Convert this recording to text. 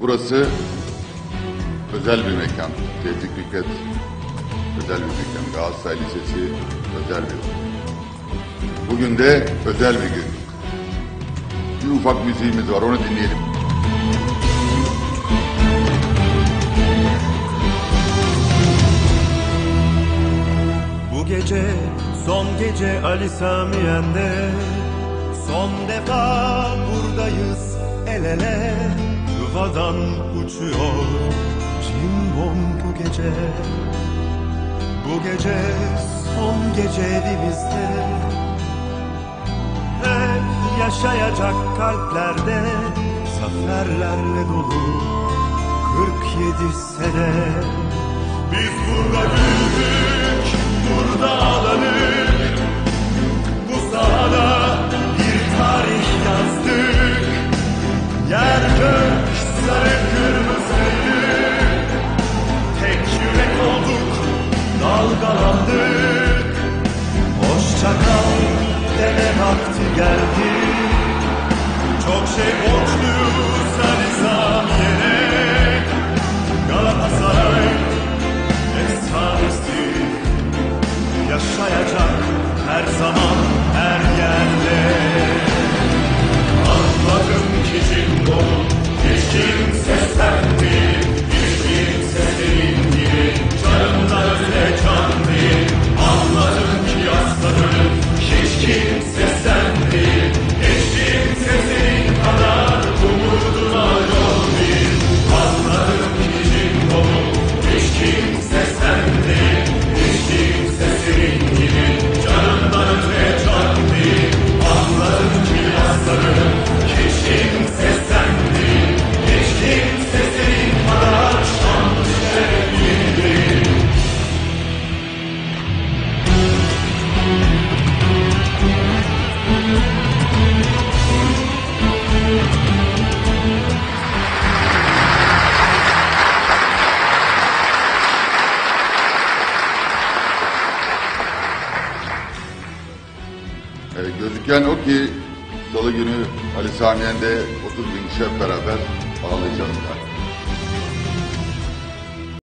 Burası özel bir mekan. Tevfik Fikret özel bir mekan. Galatasaray Lisesi özel bir Bugün de özel bir gün. Bir ufak müziğimiz var onu dinleyelim. Bu gece son gece Ali Samiyen'de Son defa buradayız el ele Yuvadan uçuyor. Cimbom bu gece? Bu gece son gece evimizde Hep yaşayacak kalplerde Zaferlerle dolu 47 sene. Biz burada büyüdük, burada ağladık Yaşayacak her Ee, gözüken o ki Salı günü Ali Samiyen'de 30 bin kişi beraber ağlayacağız.